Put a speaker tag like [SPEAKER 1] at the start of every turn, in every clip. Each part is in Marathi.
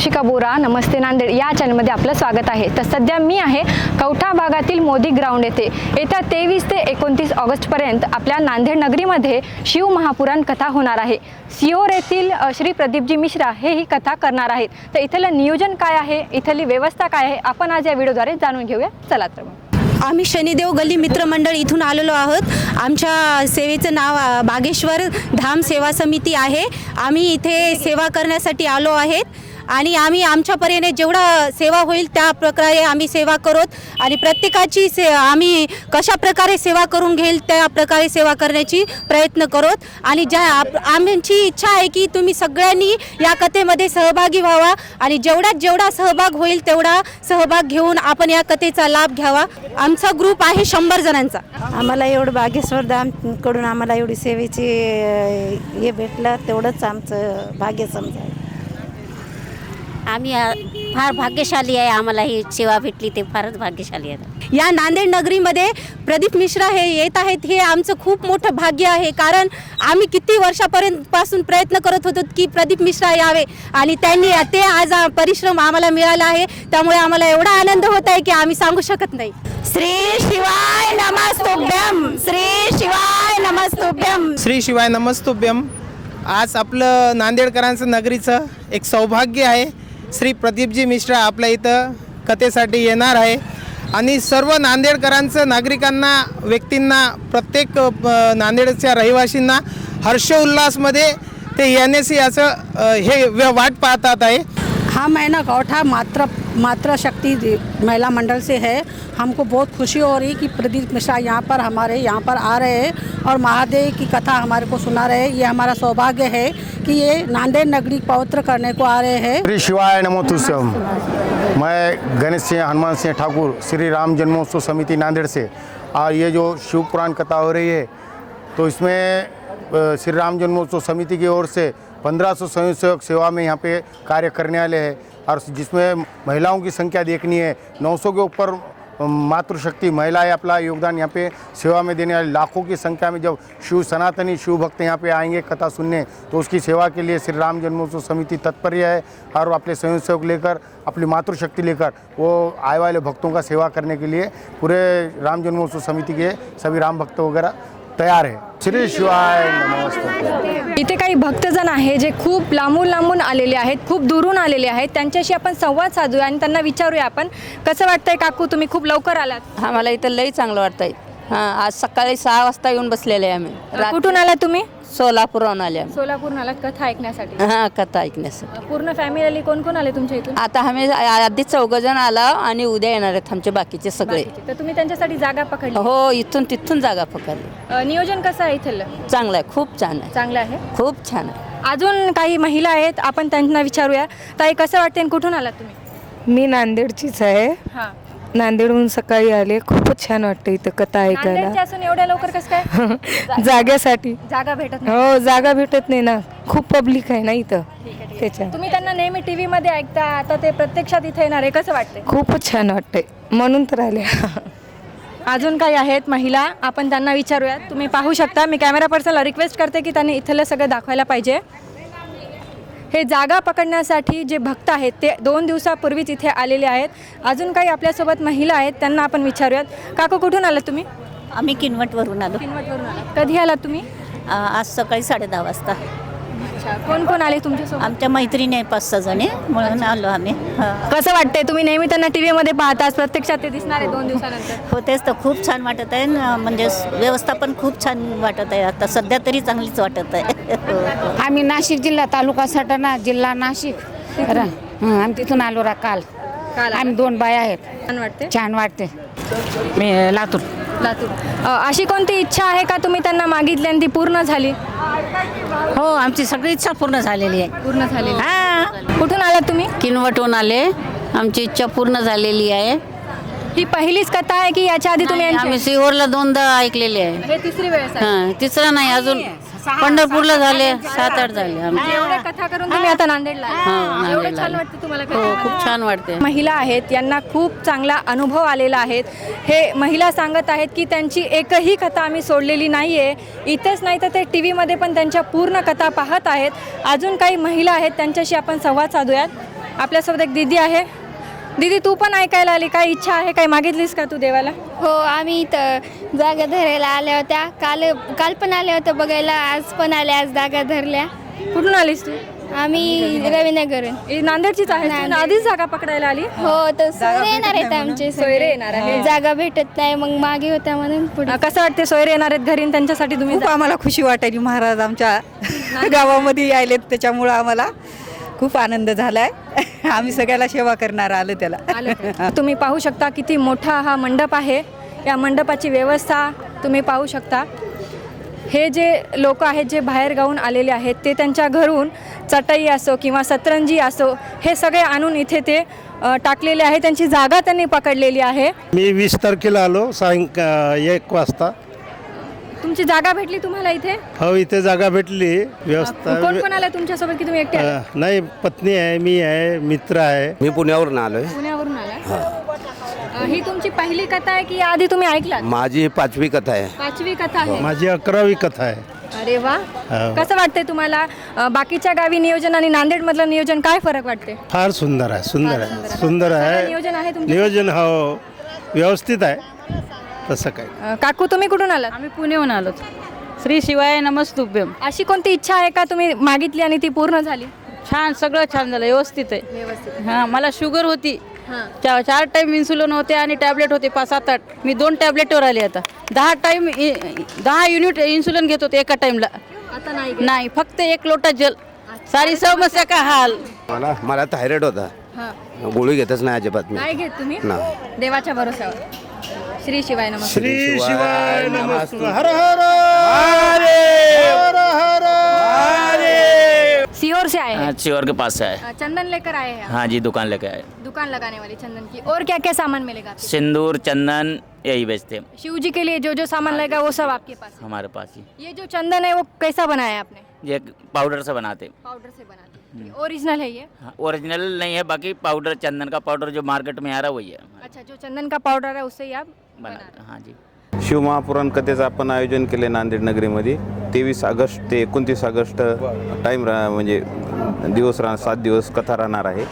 [SPEAKER 1] ऋषिका बोरा नमस्ते नांदेड या चॅनलमध्ये आपलं स्वागत आहे. तर सध्या मी आहे कवठा भागातील मोदी ग्राउंड येथे. येत्या तेवीस ते एकोणतीस ऑगस्टपर्यंत आपल्या नांदेड नगरीमध्ये शिव महापुराण कथा होणार आहे. सिओर येथील श्री प्रदीपजी मिश्रा हे ही कथा करणार आहेत. तर इथलं नियोजन काय आहे? इथली व्यवस्था काय आहे? आपण आज या व्हिडिओद्वारे जाणून घेऊया. चला तर मग.
[SPEAKER 2] आम्ही शनिदेव गल्ली मित्रमंडळ इथून आलेलो आहोत. आमच्या सेवेचं नाव बागेश्वर धाम सेवा समिती आहे. आम्ही इथे सेवा करण्यासाठी आलो आहेत. आणि आम्ही आमच्या परीने जेवढा सेवा होईल त्या प्रकारे आम्ही सेवा करोत आणि प्रत्येकाची से आम्ही कशा प्रकारे सेवा करून घेईल त्या प्रकारे सेवा करण्याची प्रयत्न करोत. आणि ज्या आप- आमची इच्छा आहे की तुम्ही सगळ्यांनी या कथेमध्ये सहभागी व्हावा आणि जेवढा जेवढा सहभाग होईल तेवढा सहभाग घेऊन आपण या कथेचा लाभ घ्यावा. आमचा ग्रुप आहे शंभर जणांचा.
[SPEAKER 3] आम्हाला एवढं भाग्यस्वर्धांकडून आम्हाला एवढी सेवेची हे भेटलं तेवढंच आमचं भाग्य समजा
[SPEAKER 4] आम्ही फार भाग्यशाली आहे आम्हाला ही सेवा भेटली ते फारच भाग्यशाली आहे.
[SPEAKER 2] या नांदेड नगरीमध्ये प्रदीप मिश्रा हे येत आहेत हे आमचं खूप मोठं भाग्य आहे. कारण आम्ही किती वर्षापर्यंत पासून प्रयत्न करत होतो की प्रदीप मिश्रा यावे आणि त्यांनी ते आज आ- परिश्रम आम्हाला मिळाला आहे. त्यामुळे आम्हाला एवढा आनंद होत आहे की आम्ही सांगू शकत नाही. श्री शिवाय नमस्तुभ्यम श्री शिवाय नमस्तुभ्यम.
[SPEAKER 5] श्री शिवाय नमस्तुभ्यम. आज आपलं नांदेडकरांचं नगरीचं एक सौभाग्य आहे. श्री प्रदीपजी मिश्रा आपल्या इथं कथेसाठी येणार आहे. आणि सर्व नांदेडकरांचं नागरिकांना व्यक्तींना प्रत्येक नांदेडच्या रहिवासींना हर्षोल्लासमध्ये ते येण्याची असं हे व- वाट पाहतात आहे.
[SPEAKER 6] हा महिना ना गौठा मात्र मात्रा शक्ति महिला मंडल से है. हमको बहुत खुशी हो रही कि प्रदीप मिश्रा यहाँ पर हमारे यहाँ पर आ रहे हैं और महादेव की कथा हमारे को सुना रहे ये हमारा सौभाग्य है कि ये नांदेड़ नगरी पवित्र करने को आ रहे हैं।
[SPEAKER 7] श्री शिवाय नमो तुस्यम मैं गणेश सिंह, हनुमान सिंह ठाकुर, श्री राम जन्मोत्सव समिति नांदेड़ से। और ये जो शिव पुराण कथा हो रही है तो इसमें श्री राम जन्मोत्सव समिति की ओर से 1500 स्वयंसेवक सेवा में यहाँ पे कार्य करने वाले हैं। और जिसमें महिलाओं की संख्या देखनी है 900 के ऊपर मातृशक्ति महिलाएँ अपना योगदान यहाँ पे सेवा में देने वाली लाखों की संख्या में जब शिव सनातनी, शिव भक्त यहाँ पे आएँगे कथा सुनने तो उसकी सेवा के लिए श्री राम जन्मोत्सव समिति तत्पर है और अपने स्वयंसेवक लेकर, अपनी मातृशक्ति लेकर, वो आए वाले भक्तों का सेवा करने के लिए पूरे राम जन्मोत्सव समिति के सभी राम भक्त वगैरह तैयार है श्री शिवाय
[SPEAKER 1] इथे काही भक्तजण आहे जे खूप लांबून लांबून आलेले आहेत खूप दुरून आलेले आहेत. त्यांच्याशी आपण संवाद साधूया आणि त्यांना विचारूया आपण. कसं वाटतंय काकू तुम्ही खूप लवकर आलात?
[SPEAKER 8] आम्हाला इथं लई चांगलं वाटतंय. हां आज सकाळी सहा वाजता येऊन बसलेले आहे आम्ही. रात-
[SPEAKER 1] कुठून आलात तुम्ही?
[SPEAKER 8] सोलापूरहून आले आम्ही.
[SPEAKER 1] सोलापूरून आलात कथा ऐकण्यासाठी?
[SPEAKER 8] हां कथा ऐकण्यासाठी.
[SPEAKER 1] पूर्ण फॅमिली कोण कोण आले तुमच्या इथून?
[SPEAKER 8] आता आम्ही आधी चौघजण आला आणि उद्या येणार आहेत आमचे बाकीचे सगळे.
[SPEAKER 1] बाकीचे. तर तुम्ही त्यांच्यासाठी जागा पकडली.
[SPEAKER 8] हो इथून तिथून जागा पकडली.
[SPEAKER 1] अ, नियोजन कसं आहे इथलं?
[SPEAKER 8] चांगलं आहे खूप छान आहे.
[SPEAKER 1] चांगलं आहे?
[SPEAKER 8] खूप छान आहे.
[SPEAKER 1] अजून काही महिला आहेत आपण त्यांना विचारूया. ताई कसं वाटते आणि कुठून आलात तुम्ही?
[SPEAKER 9] मी नांदेडचीच आहे.
[SPEAKER 1] हां.
[SPEAKER 9] नांदेडहून सकाळी आले. खूपच छान वाटतं इथं कथा
[SPEAKER 1] नांदेडचे
[SPEAKER 9] ऐकायला
[SPEAKER 1] असून एवढ्या लवकर कसं काय?
[SPEAKER 9] जाग्यासाठी.
[SPEAKER 1] जागा भेटत नाही.
[SPEAKER 9] हो जागा भेटत नाही ना. खूप पब्लिक आहे ना इथं. त्याच्या
[SPEAKER 1] तुम्ही त्यांना नेहमी टीव्ही मध्ये ऐकता. आता ते प्रत्यक्षात इथे येणार आहे. कसं वाटतंय?
[SPEAKER 9] खूपच छान वाटतंय. म्हणून तर आले.
[SPEAKER 1] अजून काही आहेत महिला? आपण त्यांना विचारूयात. तुम्ही पाहू शकता. मी कॅमेरा पर्सनला रिक्वेस्ट करते की त्यांनी इथलं सगळं दाखवायला पाहिजे. हे जागा पकडण्यासाठी जे भक्त आहेत ते दोन दिवसापूर्वीच इथे आलेले आहेत. अजून काही आपल्यासोबत महिला आहेत त्यांना आपण विचारूयात. काकू कुठून आलात तुम्ही?
[SPEAKER 4] आम्ही किनवटवरून आलो.
[SPEAKER 1] किनवटवरून आलात. कधी आलात तुम्ही?
[SPEAKER 4] आज सकाळी साडेदहा वाजता.
[SPEAKER 1] अच्छा. कोण कोण आले तुमच्यासोबत?
[SPEAKER 4] आमच्या मैत्रिणी आहे पाच सहा जणी. म्हणून आलो आम्ही. हं.
[SPEAKER 1] कसं वाटतंय? तुम्ही नेहमी त्यांना टीव्ही मध्ये पाहताच प्रत्यक्षात ते दिसणार आहे दोन दिवसानंतर.
[SPEAKER 4] हो तेच तर. खूप छान वाटत आहे न, म्हणजे व्यवस्था पण खूप छान वाटत आहे. आता सध्या तरी चांगलीच वाटत आहे. हो.
[SPEAKER 3] आम्ही नाशिक जिल्हा तालुका सटाणा जिल्हा नाशिक. रा- हं, आम्ही तिथून आलो रा काल.
[SPEAKER 1] काल
[SPEAKER 3] आम्ही दोन बाया आहेत.
[SPEAKER 1] छान वाटते?
[SPEAKER 3] छान वाटते. मी लातूर.
[SPEAKER 1] लातूर. अ, अशी कोणती इच्छा आहे का तुम्ही त्यांना मागितली आणि ती पूर्ण झाली?
[SPEAKER 4] हो आमची सगळी इच्छा पूर्ण झालेली आहे.
[SPEAKER 1] पूर्ण झाली
[SPEAKER 4] हा
[SPEAKER 1] कुठून आलात तुम्ही?
[SPEAKER 4] किनवटून आले. आमची इच्छा पूर्ण झालेली आहे.
[SPEAKER 1] ही पहिलीच कथा आहे की याच्या आधी तुम्ही
[SPEAKER 4] आम्ही सिहोरला दोनदा ऐकलेले आहे.
[SPEAKER 1] हे तिसरी वेळ आहे.
[SPEAKER 4] हा तिसरा नाही अजून पंढरपूरला झाले सात आठ झाले आमचे.
[SPEAKER 1] एवढ्या कथा करून तुम्ही आता नांदेडला.
[SPEAKER 4] हो,
[SPEAKER 1] एवढं
[SPEAKER 4] नांदेडला
[SPEAKER 1] छान
[SPEAKER 4] आले.
[SPEAKER 1] वाटतं तुम्हाला
[SPEAKER 4] हो
[SPEAKER 1] कथा?
[SPEAKER 4] खूप छान वाटते.
[SPEAKER 1] महिला आहेत यांना खूप चांगला अनुभव आलेला आहे. हे महिला सांगत आहेत की त्यांची एकही कथा आम्ही सोडलेली नाही आहे इथेच नाही तर ते टी व्हीमध्ये पण त्यांच्या पूर्ण कथा पाहत आहेत. अजून काही महिला आहेत त्यांच्याशी आपण संवाद साधूयात. आपल्यासोबत एक दीदी आहे. दीदी तू पण ऐकायला आली. काय इच्छा आहे? काय मागितलीस का तू देवाला?
[SPEAKER 10] हो आम्ही इथं जागा धरायला आल्या होत्या. काल काल पण आल्या होत्या बघायला आज पण आल्या आज जागा धरल्या.
[SPEAKER 1] कुठून आलीस तू?
[SPEAKER 10] आम्ही रवीनगरून.
[SPEAKER 1] ही नांदेडचीच आहे तू? आधीच जागा पकडायला आली?
[SPEAKER 10] हो तर सोयरे येणार आहेत आमचे.
[SPEAKER 1] सोयरे येणार आहे.
[SPEAKER 10] जागा भेटत नाही मग मागे होत्या म्हणून पुढे.
[SPEAKER 1] अ, कसं वाटते सोयरे येणार आहेत घरी आणि त्यांच्यासाठी तुम्ही
[SPEAKER 11] खूप आम्हाला खुशी वाटायली महाराज आमच्या गावामध्ये यायलेत त्याच्यामुळं आम्हाला खूप आनंद झालाय. आम्ही सगळ्याला सेवा करणार आलो त्याला?
[SPEAKER 1] तुम्ही पाहू शकता किती मोठा हा मंडप आहे. या मंडपाची व्यवस्था तुम्ही पाहू शकता. हे जे लोक आहेत जे बाहेर गाऊन आलेले आहेत ते त्यांच्या घरून चटई असो किंवा सतरंजी असो हे सगळे आणून इथे ते टाकलेले आहे. त्यांची जागा त्यांनी पकडलेली आहे.
[SPEAKER 12] मी वीस तारखेला आलो सायंका एक वाजता.
[SPEAKER 1] तुमची जागा भेटली तुम्हाला इथे?
[SPEAKER 12] हो इथे जागा भेटली. व्यवस्था
[SPEAKER 1] कोण कोण आलं तुमच्यासोबत की तुम्ही एकटे आले?
[SPEAKER 12] अ, नाही पत्नी आहे मी आहे मित्र आहे.
[SPEAKER 13] मी पुण्यावरून आलोय.
[SPEAKER 1] पुण्यावरून आला ही. तुमची पहिली कथा आहे की आधी तुम्ही ऐकलात?
[SPEAKER 13] माझी ही पाचवी कथा आहे.
[SPEAKER 1] पाचवी कथा आहे.
[SPEAKER 12] माझी अकरावी कथा आहे.
[SPEAKER 1] अरे वा.
[SPEAKER 12] हो.
[SPEAKER 1] कसं वाटतंय तुम्हाला? अ, बाकीच्या गावी नियोजन आणि नांदेड मधलं नियोजन काय फरक वाटते
[SPEAKER 12] फार सुंदर आहे सुंदर आहे सुंदर आहे.
[SPEAKER 1] नियोजन आहे तुमचं
[SPEAKER 12] नियोजन हो. व्यवस्थित आहे. तसं काय?
[SPEAKER 1] अ, काकू तुम्ही कुठून आलात?
[SPEAKER 8] आम्ही पुण्याहून आलो श्री शिवाय नमस्तुभ्यम.
[SPEAKER 1] अशी कोणती इच्छा आहे का तुम्ही मागितली आणि ती पूर्ण झाली?
[SPEAKER 8] छान सगळं छान झालं व्यवस्थित आहे.
[SPEAKER 1] व्यवस्थित.
[SPEAKER 8] हां मला शुगर होती.
[SPEAKER 1] हां.
[SPEAKER 8] चा चार टाईम इन्सुलिन होते आणि टॅबलेट होते पाच सात आठ. मी दोन टॅबलेटवर आले आता. दहा टाईम दहा युनिट इन्सुलिन घेत होते एका टाईमला
[SPEAKER 1] आता नाही
[SPEAKER 8] नाही फक्त एक लोटा जल. सारी समस्या का हाल?
[SPEAKER 13] मला मला थायरॉइड होता.
[SPEAKER 1] हां.
[SPEAKER 13] गोळी घेतच नाही अजिबात मी.
[SPEAKER 1] नाही घेत तुम्ही?
[SPEAKER 13] नाही.
[SPEAKER 1] देवाच्या भरोश्यावर श्री शिवाय नमस्कार
[SPEAKER 12] श्री शिवाय नमस्तु। हर हर। हर हर।
[SPEAKER 1] सीहोर से आए हैं।
[SPEAKER 14] चिवर के पास से आए।
[SPEAKER 1] अ, चंदन लेकर आए हैं आप।
[SPEAKER 14] हाँ जी दुकान लेके आए।
[SPEAKER 1] दुकान लगाने वाली चंदन की। और क्या क्या सामान मिलेगा आपके
[SPEAKER 14] सिंदूर चंदन यही बेचते हैं।
[SPEAKER 1] शिव जी के लिए जो जो सामान लगेगा वो सब आपके पास है।
[SPEAKER 14] हमारे पास ही।
[SPEAKER 1] ये जो चंदन है वो कैसा बनाया है आपने?
[SPEAKER 14] ये पाउडर से बनाते हैं।
[SPEAKER 1] पाउडर से बनाते हैं। ओरिजिनल है ये?
[SPEAKER 14] हाँ, ओरिजिनल नहीं है बाकी पाउडर चंदन का पाउडर जो मार्केट में आ रहा है वही है।
[SPEAKER 1] अच्छा जो चंदन का पाउडर है उससे ही आप
[SPEAKER 14] हाँ जी.
[SPEAKER 15] शिवमहापुराण कथेचं आपण आयोजन केले नांदेड नगरीमध्ये. तेवीस ऑगस्ट ते एकोणतीस ऑगस्ट टाईम रा म्हणजे दिवस रा सात दिवस कथा राहणार आहे.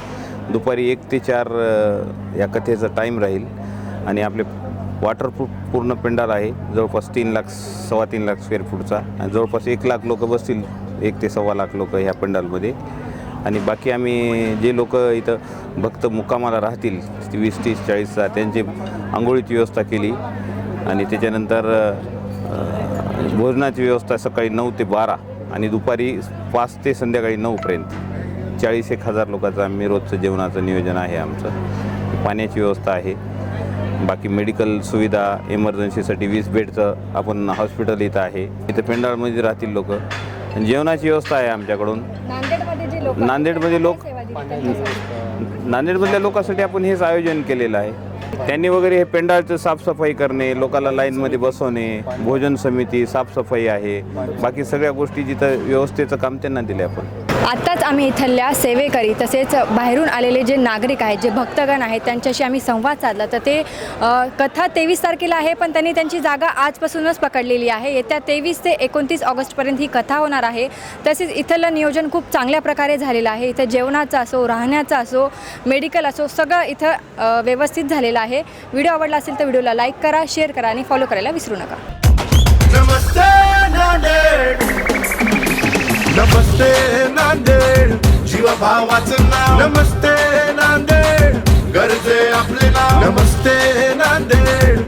[SPEAKER 15] दुपारी एक ते चार या कथेचा टाईम राहील. आणि आपले वॉटरप्रूफ पूर्ण पेंडाल आहे. जवळपास तीन लाख सव्वा तीन लाख स्क्वेअर फूटचा आणि जवळपास एक लाख लोक बसतील एक ते सव्वा लाख लोक ह्या पेंडालमध्ये. आणि बाकी आम्ही जे लोक इथं भक्त मुक्कामाला राहतील वीस तीस चाळीसचा त्यांची आंघोळीची व्यवस्था केली आणि त्याच्यानंतर भोजनाची व्यवस्था सकाळी नऊ ते बारा आणि दुपारी पाच ते संध्याकाळी नऊपर्यंत चाळीस एक हजार लोकांचं आम्ही रोजचं जेवणाचं नियोजन आहे आमचं. पाण्याची व्यवस्था आहे. बाकी मेडिकल सुविधा इमर्जन्सीसाठी वीस बेडचं आपण हॉस्पिटल इथं आहे. इथं पेंडाळमध्ये राहतील लोक. जेवणाची व्यवस्था आहे आमच्याकडून.
[SPEAKER 1] नांदेडमध्ये लोक.
[SPEAKER 15] नांदेडमधल्या लोकांसाठी आपण हेच आयोजन केलेलं आहे. त्यांनी वगैरे हे पेंडाळचं साफसफाई करणे लोकांना लाईनमध्ये बसवणे भोजन समिती साफसफाई आहे. बाकी सगळ्या गोष्टी जिथं व्यवस्थेचं काम त्यांना दिले आपण.
[SPEAKER 1] आत्ताच आम्ही इथल्या सेवेकरी तसेच बाहेरून आलेले जे नागरिक आहेत जे भक्तगण आहेत त्यांच्याशी आम्ही संवाद साधला. तर ते कथा तेवीस तारखेला आहे पण त्यांनी त्यांची जागा आजपासूनच पकडलेली आहे. येत्या तेवीस ते एकोणतीस ऑगस्टपर्यंत ही कथा होणार आहे. तसेच इथलं नियोजन खूप चांगल्या प्रकारे झालेलं आहे. इथं जेवणाचं असो राहण्याचं असो मेडिकल असो सगळं इथं व्यवस्थित झालेलं आहे. व्हिडिओ आवडला असेल तर व्हिडिओला लाईक करा शेअर करा आणि फॉलो करायला विसरू नका.
[SPEAKER 12] नमस्ते नांदेड नमस्ते नांदेड. जीवभावाचं नाव. नमस्ते नांदेड. गरजे आपले नाव. नमस्ते नांदेड.